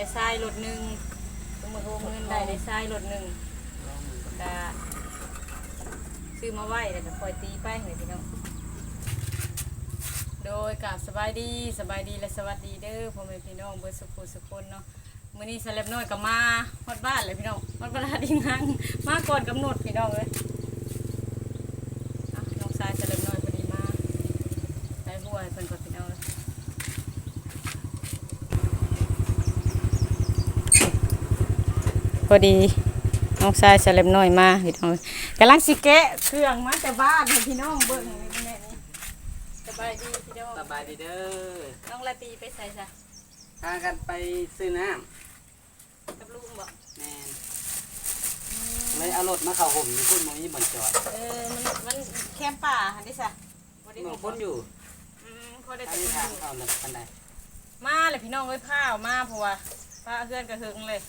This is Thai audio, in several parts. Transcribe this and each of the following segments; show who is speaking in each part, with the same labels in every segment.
Speaker 1: ได้ทรายรถหนึ่งสมมติว่เงินได้ได้ทรายรถหนึ่งก็ซื้อมาไว้แล้วก็คอยตีไปเลยพี่น้องโดยกับสบายดีสบายดีและสวัสดีเด้อพ่อแม่พี่น้องเบิร์สุขุสุขคนเนาะมื้อนี้สแลบน้อยก็มาฮอดบ้านเลยพี่น้องฮอดเวลาดีงานมาก่อนกำหนดพี่น้องเลยน้องชายสแลบน้อยพอดีมาได้บัวเพิ่นก่อน พี่น้องเลยพอดีน้องชายเฉลิมน้อยมาพี่น้องกำลังสิแกะเครื่องมาแต่บ้านให้พี่น้องเบิ่งนี่แม่นี่สบายดีพี่น้อง
Speaker 2: สบายดีเด้อ
Speaker 1: น้องละตีไปใส่ซะ
Speaker 2: พากันไปซื้อน้
Speaker 1: กับลุงบ่ำ
Speaker 2: แมนเลยเอารถมาเข้าห่มอยู่พุ่นมองนี้บ่อนจอด
Speaker 1: เออมันมันแคมป์ป่าหันดิซะบ่ได้
Speaker 2: เมืองพ้นอยู่
Speaker 1: อืมพอได้
Speaker 2: ทา
Speaker 1: แต่
Speaker 2: ง
Speaker 1: คน
Speaker 2: ทาง
Speaker 1: อยู่
Speaker 2: เข้าหนึ่งปันใด
Speaker 1: มาเลยพี่น้องเอ้ยข้าวมาเพราะว่าพาเพื่อนกระหึงเลย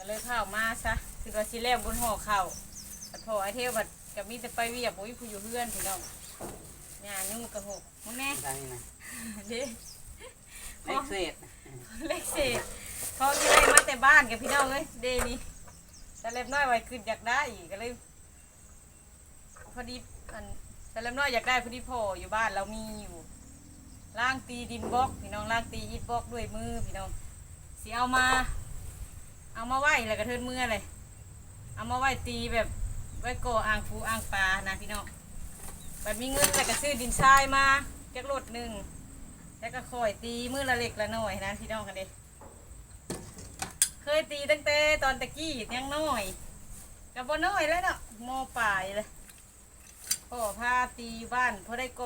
Speaker 1: ก็เลยข้าวมาซะคือว่าสิแล้วบนห่อข้าวแต่พอไอเทวบัดกับมีแต่ไปเวียบโอ้ยผู้อยู่เพื่อนพี่น้องงานยุ่งกระหกมึงแน่
Speaker 2: ทางนี้นะ
Speaker 1: เด้
Speaker 2: เล็กเศษ
Speaker 1: เล็กเศษเขาจะได้มาแต่บ้านกับพี่น้องเอ้ยเดนี่แต่เล็บน้อยไว้ขึ้นอยากได้อีกก็เลยพอดีอันแต่เล็บน้อยอยากได้พอดีพ่ออยู่บ้านเรามีอยู่ล่างตีดินบล็อกพี่น้องล่างตีอิฐบล็อกด้วยมือพี่น้องสิเอามา เอามาไหวแล้วก็เทินมือเลย เอามาไหวตีแบบไว้ก่ออ่างปูอ่างปลานะพี่น้องแบบมีเงินแล้วก็ซื้อดินทรายมาจักรถหนึ่งแล้วก็คอยตีมือละเล็กละน้อยนะพี่น้องกันเด้เคยตีตั้งแต่ตอนตะกี้ยังน้อยกับบ่น้อยแล้วเนาะมอปลายเลยพ่อพาตีบ้านพอได้โก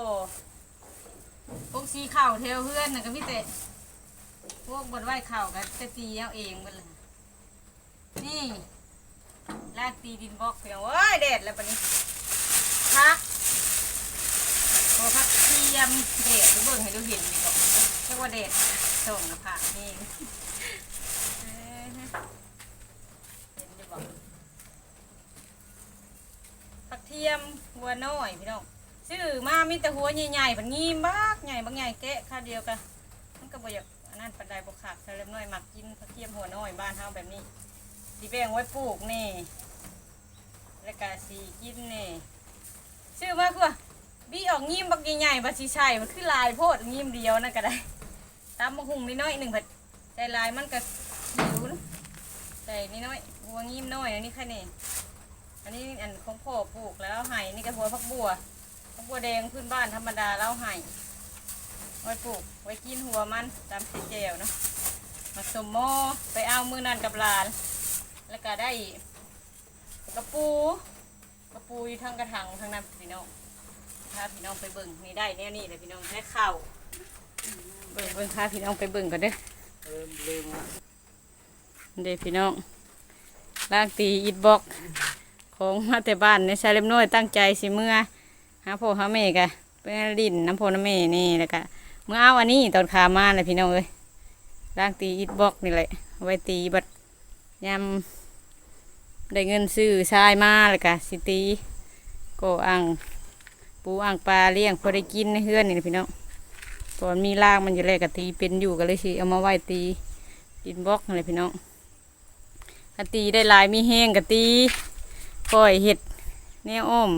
Speaker 1: พวกสีเข่าเทวเพื่อนน่ะก็พี่เตะพวกบนไหวเข่าก็จะตีเอาเองหมันเลย นี่ลากตีดินบล็อกเพียงโอ้ยแดดแล้วปะนี้พักพอพักเทียมเด็ดดูเบิ่งให้ดูเห็นดีกว่าเรียกว่าเด็ดส่งนะผักนี่เห็นดีบอกผักเทียมหัวน้อยพี่น้องซื้อมามีแต่หัวใหญ่ๆแบบงี้บักใหญ่บักใหญ่แกะค่าเดียวกันมันก็บ่อยากอันนั้นปันไดบกขาดเล็มน้อยหมักกินผักเทียมหัวน้อยบ้านเฮาแบบนี้ สีแบ่งไว้ปลูกนี่ แล้วก็สีกินนี่ซื้อมาคือว่าบีออกงิมบักใหญ่ๆบัดสิใช่มันคือลายโพดงิมเดียวนั่นก็ได้ตามมะฮุงนิดน้อยหนึ่งผัดแต่ลายมันก็หิวนะแต่นิดน้อยบัวงิมน้อยอันนี้แค่นี้อันนี้อันของพ่อปลูกแล้วไห้นี่ก็หัวพักบัวพักบัวแดงพื้นบ้านธรรมดาแล้วไห้ไว้ปลูกไว้กินหัวมันตามสีแจวเนาะมาสมโมไปเอามือนันกับหลาน แล้วก็ได้กระปูกระปูอยู่ทางกระถางทางนั้นพี่น้องพาพี่น้องไปเบิ่งนี่ได้แน่นี่เลยพี่น้องได้ข้าวเบิ่งเบิ่งพาพี่น้องไปเบิ่งก่อนเด้อ
Speaker 2: เริ่มลืม
Speaker 1: เด้พี่น้องล่างตีอิดบล็อกของมาแต่บ้านในชายเล็มน้อยตั้งใจสิเมื่อหาพ่อหาแม่กะไปดินน้ำพน้ำแม่นี่แล้วก็เมื่อเอาอันนี้ตอนขามาเลยพี่น้องเอ้ยล่างตีอิดบล็อกนี่แหละไว้ตีบัดยำ ได้เงินซื้อชายมาแล้วก็สิตีก็อ่างปูอ่างปลาเลี้ยงพอได้กินในเฮือนนี่นะพี่น้องตอนมีรากมันอยู่แรกกะตีเป็นอยู่ก็เลยสิเอามาไว้ตีดินบล็อกอะไรพี่น้องกะตีได้ลายมีแห้งกะตีปล่อยเห็ดแนวอ้อม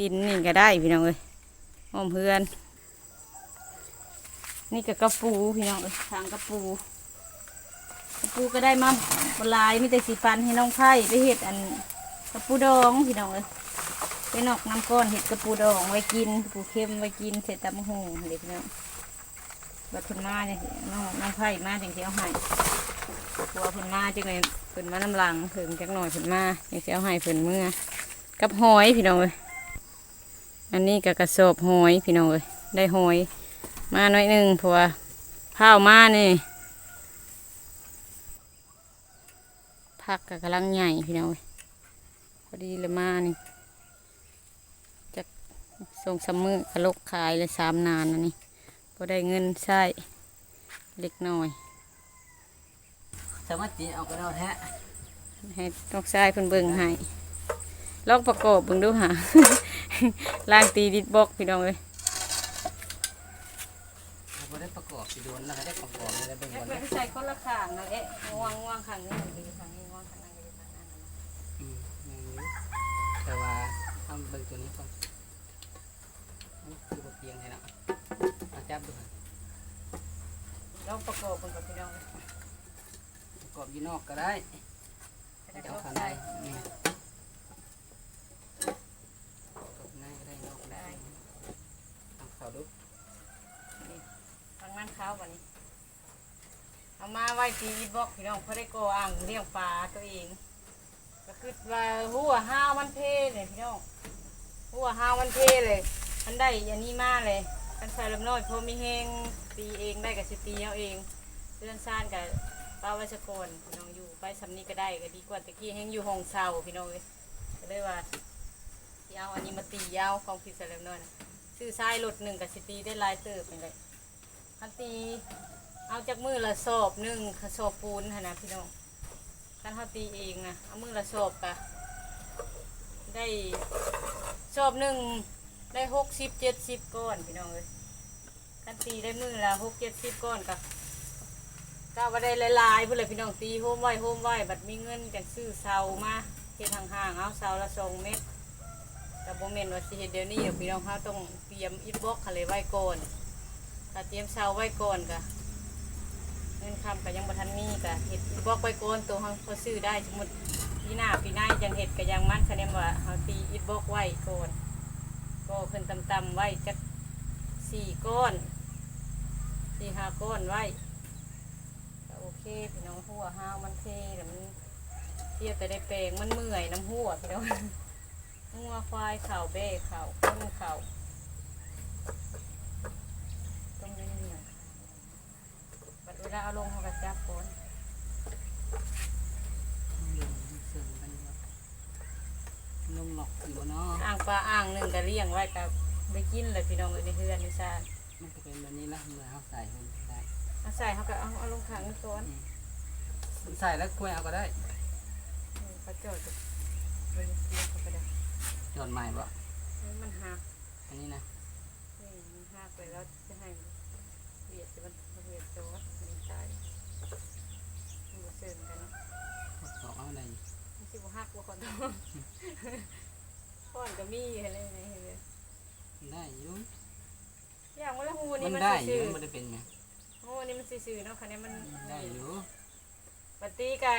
Speaker 1: ดินนี่ก็ได้พี่น้องเลยอ้อมเฮือน นี่ก็กระปูพี่น้องเอ้ยทางกระปู ปูก็ได้มาบหลายมีแต่สีปันให้น้องไผ่ไปเห็ดอันกระปูดองพี่น้องเลยไปนอกน้ำก้อนเห็ดกระปูดองไว้กินกระปูเค็มไว้กินเสร็จตำมะฮงเด็กเนาะบัดพิ่นมาเนี่ยน้องน้องไผ่มาจังสิเอาให้ตัวพิ่นมาจังเลยเพิ่นมาน้ำลังเพิ่นจักหน่อยเพิ่นมาจังสิเอาให้เพิ่นเมื่อกับหอยพี่น้องเอ้ยอันนี้ก็กระสอบหอยพี่น้องเอ้ยได้หอยมาหน่อยหนึ่งเพราะว่าข้าวมาเนี่ ผักก็กำลังใหญ่พี่น้องเอ้ยพอดีเลยมานี่ส่งสามมือกระลกขายเลยสามนานนะนี่พอได้เงินใช้เล็กน้อย
Speaker 2: สามารถจีเอากระดาษแท้
Speaker 1: ให้นกชายเพิ่นเบิ่งให้ลองประกอบเบิ่งดูหาล่างตีดิดบล็อกพี่น้องเลย
Speaker 2: เราบ่ได้ประกอบสิโดนแล้วก็ได้ประกอบเลย ได้เบิ่ง
Speaker 1: แล้
Speaker 2: บ่
Speaker 1: ว
Speaker 2: ได้
Speaker 1: ก็ใส่คนละข้างนั่นแหละง่วงง่วงข้างนี้มันก็อยู่ข้างนี้ง่วงข้างนั้นก็อยู่ข้างนั้นน่ะนะ
Speaker 2: อืมยังอยู่แต่ว่าเอาเบิ่งตัวนี้ก่อนเอาคือบ่เพียงให้เนาะเอาจับดูค่ะ
Speaker 1: เราประกอบมันกับ พี่น้อง
Speaker 2: ประกอบอยู่นอกก็ได้
Speaker 1: จะเอา
Speaker 2: ข้าง
Speaker 1: ใน
Speaker 2: นี่ประกอบในก็ได้นอกก็ได้เอาข้าดู
Speaker 1: ทางนั้นข้าวันนี้เอามาไว้ตีบล็อกพี่น้องเพราะได้โกอ่างเลี้ยงปลาตัวเอง ก็คือว่าหัวห้าวมันเพเลยพี่น้องหัวห้าวมันเพเลย มันได้อันนี้มากเลยกันใส่ลำน้อยพอมีแหงตีเองได้กับสิตีเอาเอง เลื่อนซ่านกับป้าวัชกรพี่น้องอยู่ไปสำนีก็ได้ก็ดีกว่าตะกี้แห้งอยู่ห้องเช่าพี่น้องเลยก็เลยว่าที่เอาอันนี้มาตียาวของพี่ส่ลำน้อยนะซื้อทรายรถหนึ่งกับสิตีได้ลายเติบเป็นไรอันตีเอาจากมือละสอบหนึ่งสอบปูนค่ะนะพี่น้องกันเขาตีเองนะเอามือละสอบกะได้สอบหนึ่งได้หกสิบเจ็ดสิบก้อนพี่น้องเลยกันตีได้มือละหกเจ็ดสิบก้อนกะ ก็ว่าได้หลายๆเพื่อเลยพี่น้องตีโฮมไว้โฮมไว้บัดมีเงินกันซื้อเสามาเฮ็ดห่างๆเอาเสาละสองเมตรแต่โมเมนว่าสิเฮ็ดเดี๋ยวนี้เดี๋ยวพี่น้องเขาต้องเตรียมอิฐบล็อกเขาเลยไว้ก่อนถ้าเตรียมเสาไว้ก่อนกะเงินคำก็ยังบ่ทันมีก็เห็ดบอกไปโกนตัวเขาเขาซื้อได้สมมติปีหน้าปีหน้ายังเห็ดก็ยังมันคะแนนว่าเขาตีอิฐบอกไว้ก่อนก็เพิ่นตำๆไว้จักสี่ก้อนสี่ห้าก้อนไว้ พี่น้องหัวห้าวมันเท่แต่มันเทียบแต่ได้แปลงมันเมื่อยน้ำหัวพี่น้องหัวควายเข่าเบ้เข่าข้นเข่าต้องเลี้ยงบัดเวลาเอาลงเขาก็จับก่อน
Speaker 2: เสริมกันว่าลงหลอกอยู่เนาะ
Speaker 1: อ่างปลาอ่างหนึ่งก็เลี้ยงไว้กับได้กินเลยพี่น้องเอ้ยในเฮือนในชาติ
Speaker 2: มันจะเป็นแบบนี้ละเมื่อเขาใส่มันได้
Speaker 1: เอาใส่เขาก็เอาเอาลงขังก่อน
Speaker 2: มันใส่แล้วกล้วยเอาก็ได้
Speaker 1: อืมเขาจอดกับเลี้ยงเขาไปได้
Speaker 2: จอดใหม่บ่
Speaker 1: เฮ้ยมันหัก
Speaker 2: อันนี้นะ
Speaker 1: นี่มันหักไปแล้วจะให้เวียดจะมันมันเวียดจอดมันตายมันบ่เสื่อมกันเนาะ
Speaker 2: ตอกเอาอะไร
Speaker 1: มันสิบ่หักบ่คนต้องพ่อนก็มีอะไรในเฮือน
Speaker 2: ได้อยู่
Speaker 1: อย่างว่าละหู
Speaker 2: มั
Speaker 1: นี่
Speaker 2: น
Speaker 1: มัน
Speaker 2: ได้อ
Speaker 1: ซื่
Speaker 2: ยู่
Speaker 1: อ
Speaker 2: มันได้เป็นไง
Speaker 1: ๆหูนี่มันซื่อๆเนาะคันนี้มัน
Speaker 2: ได้อยู่
Speaker 1: ปฏิกะ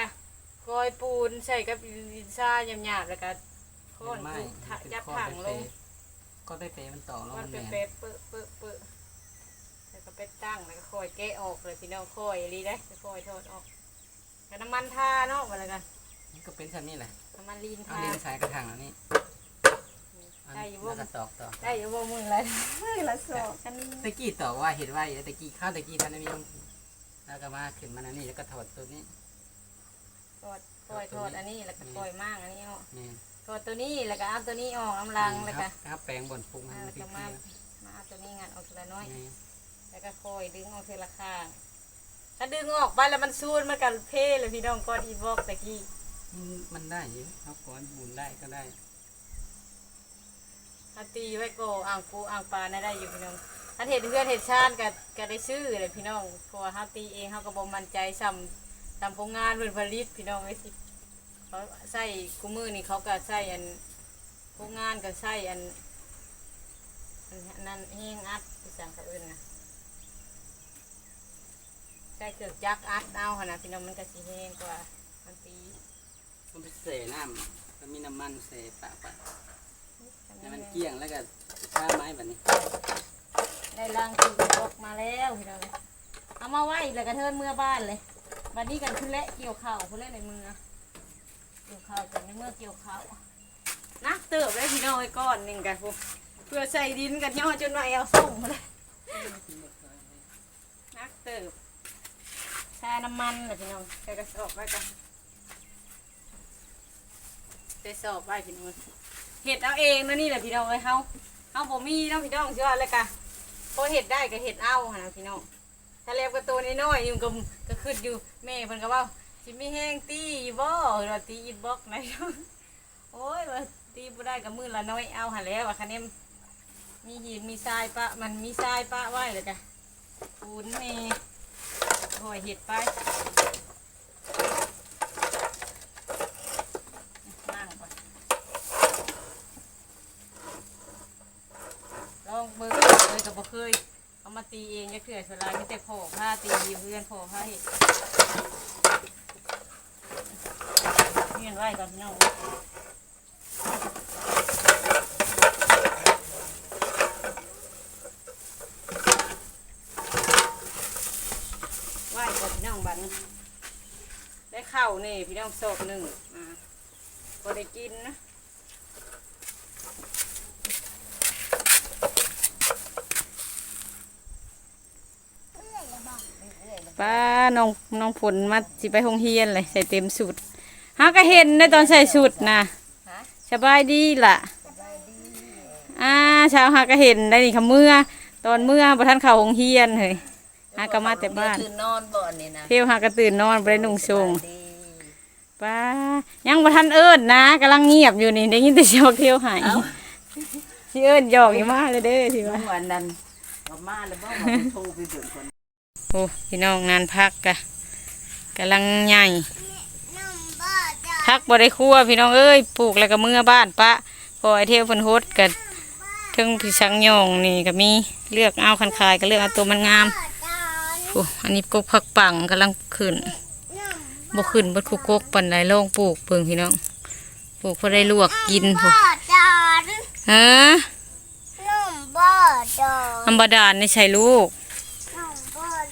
Speaker 1: กอยปูนใส่กับดินทรายหยาบๆแล้วก็ค้อน
Speaker 2: ไม่
Speaker 1: ทุบถะยับถังลง
Speaker 2: ก็ได้เปมันต่อแล้ว
Speaker 1: ก้อน
Speaker 2: มัน
Speaker 1: เป
Speaker 2: แม่๊ะ
Speaker 1: ๆเปื้อเปื้อเปื้อแล้วก็ไปตั้งแล้วก็คอยแกะออกเลยพี่น้องคอยรีได้คอยทอดออกกับน้ำมันทาเนาะมาแล้วกัน
Speaker 2: มันก็เป็นแบบนี้แหละ
Speaker 1: น้ำมันลีน
Speaker 2: เอา
Speaker 1: ทา
Speaker 2: เลี้ยงใส่กระถางอันนี้อัน
Speaker 1: ได้อยู่
Speaker 2: แล้ว
Speaker 1: ว่า
Speaker 2: ก็ตอกต่อ
Speaker 1: ได้อยู่ว่ามือละมือละสอกกัน
Speaker 2: ตะกี้ตอกว่าเห็นไว้ตะกี้ข้าวตะกี้ท่านได้มีแล้วก็มาขึ้นมาอันนี้แล้วก็ถอดตัวนี้
Speaker 1: ทอดคอยทอดอันนี้แล้วก็คอยมากอันนี้ออก
Speaker 2: นี่
Speaker 1: ทอดตัวนี้แล้วก็เอาตัวนี้ออกน้ำลังแล้วก็
Speaker 2: ครับแปลงบนปรุงให้
Speaker 1: อ่า
Speaker 2: มัน
Speaker 1: แล้ว
Speaker 2: เพี
Speaker 1: ก็
Speaker 2: ย
Speaker 1: มามาเอาตัวนี้งานออกทีละน้อย
Speaker 2: นี่
Speaker 1: แล้วก็คอยดึงออกทีละข้างถ้าดึงออกไปแล้วมันซูนมันกันเพ่เลยพี่น้องก้อนอีบอกตะกี้
Speaker 2: มันได้อยู่ครับก้อนบุญได้ก็ได้
Speaker 1: ถ้าตีไว้โกอ่างปูอ่างปลาน่าได้อยู่พี่น้องถ้าเห็ดเพื่อนเห็ดชาติก็ก็ได้ซื้อเลยพี่น้องเพราะว่าเขาตีเองเขาก็บ่มั่นใจซ้ำตามโรงงานเป็นผลิตพี่น้องไว้สิเขาใส่กูมือนี่เขาก็ใส่อันโรงงานก็ใส่อันอันอันนั้นแห้งอัดที่สั่งเขาเอื่นนะใส่เครื่องจักรอัดเอาหนนะพี่น้องมันก็สีแห้งกว่ามันตี
Speaker 2: มันไปเสน้ำแล้วมีน้ำมันเสปะปะ ให้มันเกลี้ยงแล้วก็ข้าไม้แบบนี้
Speaker 1: ได้ล่างตีตกมาแล้วพี่น้องเอามาไว้แล้วก็เทินเมื่อบ้านเลยวันนี้กันคือและเกี่ยวข้าวคือและในมือเกี่ยวข้าวกันในเมื่อเกี่ยวข้าวนักเติบเลยพี่น้องไว้ก้อนหนึ่งกันพวกเพื่อใส่ดินกันย่อจนว่าเอาส่งมาเลยนักเติบแช่น้ำมันเลยพี่น้องใส่กระสอบไว้กันใส่สอบไว้พี่น้อง เห็ดเอาเองนะนี่แหละพี่น้องเอ้ยเฮาเฮาบ่มีเนาะพี่น้องเชื่อเลยกะพอเห็ดได้ก็เห็ดเอาหนะพี่น้องถ้าเล็บก็ตัวน้อยๆอยู่ก็ก็ขึ้นอยู่แม่เพิ่นก็ว่าสิมีแห้งตีบ่ว่าตีอินบ็อกไหนโอ้ยว่าตีบ่ได้ก็มือละน้อยเอาหันแล้วอะคันนี้มีหินมีทรายปะมันมีทรายปะไว้เลยจ้ะปูนแม่หอยเห็ดไปนั่งก่อนลองเบิ่งเคยกับบ่เคย เอามา ตีเองจะเกลือสลายไม่แต่พอผ้าตีเพื่อนพอผ้าเห็ดเงี้ยนไว้ก่อนพี่น้องไหว้ก่อนพี่น้องบันได้ข้าวนี่พี่น้องโศกหนึ่งอ่าพอได้กินนะ ป้าน้องน้องผลมาสิไปห้องเฮียนเลยใส่เต็มสุดฮาก็เห็นในตอนใส่สุดนะสบายดีล่ะอ่าเช้าฮาก็เห็นได้นี่ค่ะเมื่อ ตอนเมื่อประท่านเข่าห้องเฮียนเฮ้ยฮาก็มาแต่บ้าน
Speaker 3: คือนอนบ่อนนี่นะ
Speaker 1: เที่ยวฮาก็ตื่นนอนไปได้นุ่งทรง
Speaker 3: ดี
Speaker 1: ป้ายังประท่านเอิญนะกำลังเงียบอยู่นี่ได้ยินแต่เสียงเที่ยวหายที่เอิญหยอกอยู่มาเลยเด้อที่ว่า
Speaker 3: เมื่อวันนั้นก็มาแล้วบ่มาโทรไปเบิ่งคน
Speaker 1: โอ้พี่น้องนานพักกะกำลังใหญ่พักบ่ได้ครั่วพี่น้องเอ้ยปลูกแล้วก็เมื่อบ้านปะพอไอเที่ยวเพิ่นโฮดกันทึงพี่สังยองนี่ก็มีเลือกเอาคันคายก็เลือกเอาตัวมันงามโอ้อันนี้กกผักปังกำลังขึ้นบ่ขึ้นบ่คุกกกปันไดลองปลูกเพิ่งพี่น้องปลูกพอได้ลวกกินพุ่น
Speaker 4: จอน
Speaker 1: ฮะ
Speaker 4: นุ่มบ่อจอน
Speaker 1: อัมบาดานนี่ใช่ลูก
Speaker 4: นุ่มบ่อจอน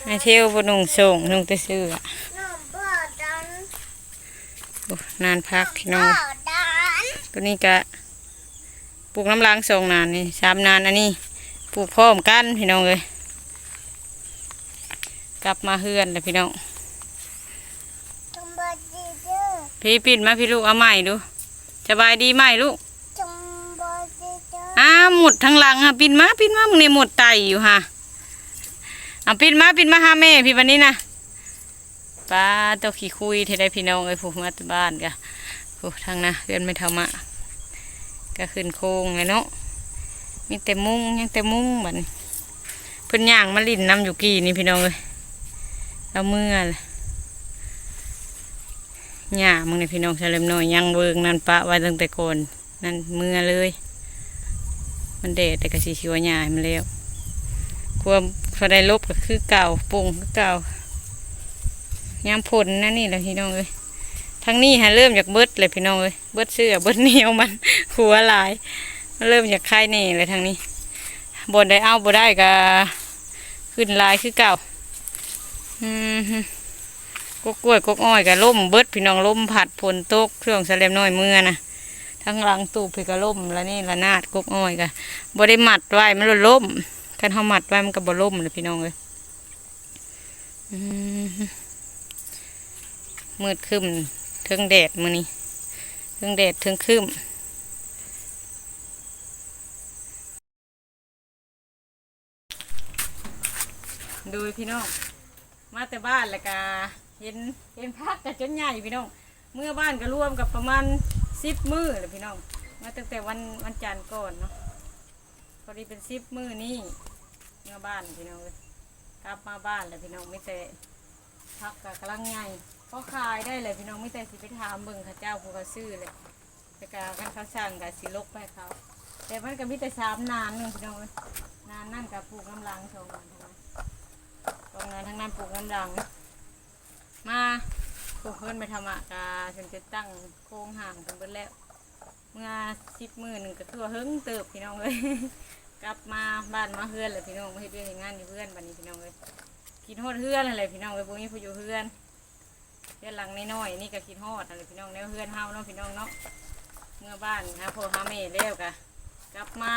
Speaker 1: ไอเที่ยวบ่นุ่งส่งนุ่งแต่เสื้อ
Speaker 4: นุ่มบ่อจอน
Speaker 1: โอ้นานพักพี่น้อ
Speaker 4: บ่
Speaker 1: ง
Speaker 4: อจอน
Speaker 1: ตัวนี้ก็ปลูกน้ำล้างสองนานนี่สามนานอันนี้ปลูกพร้อมกันพี่น้องเลยกลับมาเฮือนเลยพี่น้อง
Speaker 4: จุมบ่จีเด้อ
Speaker 1: พี่ปิดมาพี่ลูกเอาใหม่ดูสบายดีไหมลูก
Speaker 4: จุมบ่จีเด้อ
Speaker 1: อ้าหมดทั้งหลังฮะปิดมาปิดมามึงในหมดไตอยู่ฮะ เอาปิดมาปิดมาหาแม่พี่วันนี้นะป้าตัวขี้คุยเทได้พี่น้องเอ้ยผูกมาบ้านกะผูกทางนะเฮือนไม่เท่ามะก็ขึ้นโค้งเลยเนาะมีแต่มุ้งยังแต่มุ้งบัดนเพิ่นย่างมาลิ่นน้ำอยู่กี่นี่พี่น้องเอ้ยแล้วเมื่อเลยหญ้ามึงในพี่น้องเฉลิมน้อยยังเวิงนั่นปะไว้ตั้งแต่ก่อนนั่นเมื่อเลย มันเดดแต่ก็สีชิวหญ้าให้มันแล้ว ความพอได้ลบก็คือเก่าปรุงคือเก่ายามผลนั่นนี่แหละพี่น้องเอ้ยทั้งนี้ฮะเริ่มจากเบิดเลยพี่น้องเอ้ยเบิดเสื้อเบิดเหนียวมันหัวลาย เริ่มจากไข่นี่เลยทางนี้บนได้เอาบ่ได้ก็ขึ้นลายคือเก่าอืมกกกล้วยกกอ้อยก็ล่มเบิดพี่น้องล่มผัดผลตกเครื่องแสลมน้อยเมื่อนะทั้งหลังตูบพี่ก็ล่มแล้วนี่ละนาดกกอ้อยก็บ่ได้หมัดไว้มันเลยล่ม กันเขามัดไว้มันก็บ่ล่มเลยพี่น้องเลยมืดครึ้มเทิงแดดมือนี้เทิงแดดเทิงครึ้มดูพี่น้อง มาแต่บ้านแล้วก็เห็นเห็นพักกันจนใหญ่พี่น้อง เมื่อบ้านก็รวมกับประมาณสิบมือเลยพี่น้อง มาตั้งแต่วันวันจันทร์ก่อนเนาะ พอดีเป็นสิบมือนี่เมื่อบ้านพี่น้องเลยกลับมาบ้านเลยพี่น้องไม่แต่พักกับกำลังใหญ่พอขายได้เลยพี่น้องไม่แต่สิไปถามเบิ่งข้าเจ้าผู้เขาซื้อเลยแต่กากันเขาสั่งกับสิลกไปเขา แต่มันก็มีแต่สามนานหนึ่งพี่น้องเลยนานนั่นกับปลูกน้ำลังสองวันทั้งนั้นตรงนั้นทั้งนั้นปลูกน้ำรัง มาปลูกเพิ่นไปทำอะกาฉันจะตั้งโครงห่างกันเบิดแล้ว มื่อสิบมือหนึ่งก็คือว่าเฮิงเติบพี่น้องเลย กลับมาบ้านมาเฮือนเลยพี่น้องมาเฮ็ดเรื่องเฮ็ดงานอยู่เพื่อนบัดนี้พี่น้องเลยคิดฮอดเฮือนอะไรพี่น้องเลยพวกนี้ผู้อยู่เฮือนเฮือนหลังน้อยๆนี่ก็คิดฮอดอะไรพี่น้องแนวเฮือนเฮาเนาะพี่น้องเนาะเมื่อบ้านหาพ่อหาแม่แล้วกะกลับมา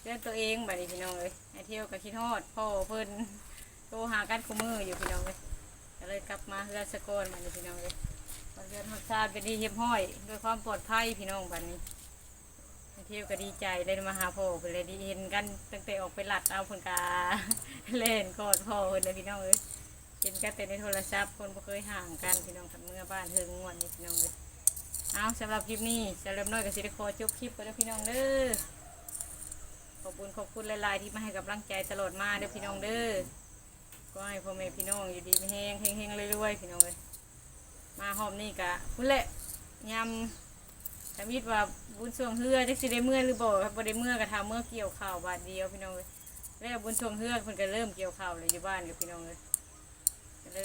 Speaker 1: เฮือนตัวเองบัดนี้พี่น้องเลยไอเที่ยวก็คิดฮอดพ่อเพิ่นโทรหากันคู่มืออยู่พี่น้องเลยก็เลยกลับมาเฮือนสะกอนมาเลยพี่น้องเลย มาเฮือนรสชาติเป็นดีเรียบห้อยด้วยความปลอดภัยพี่น้องบัดนี้เที่ยวก็ดีใจได้มาหาพ่อเพิ่นเลยดีเห็นกันตั้งแต่ออกไปหลัดเอาเพิ่นกาเล่นกอดพ่อเพิ่นเลยพี่น้องเลยเห็นกันแต่ในโทรศัพท์คนบ่เคยห่างกันพี่น้องกันเมื่อบ้านเฮิงงวดนี้พี่น้องเลยเอาสำหรับคลิปนี้สำหรับน้อยกับสิได้ขอจบคลิปไปแล้วพี่น้องเด้อขอบคุณขอบคุณหลายๆที่มาให้กำลังใจตลอดมาเด้อพี่น้องเด้อก็ให้พ่อแม่พี่น้องอยู่ดีไม่แห้งแห้งๆเรื่อยๆพี่น้องเลย มาหอมนี่กะพุ่นแหละยำทำยิดว่าบุญช่วงเฮือจักสิได้เมื่อหรือบ่ครับบ่ได้เมื่อกะทำเมื่อเกี่ยวข้าวบาทเดียวพี่น้องเลยแล้วบุญช่วงเฮือเพิ่นก็เริ่มเกี่ยวข้าวเลยอยู่บ้านกับพี่น้องเลย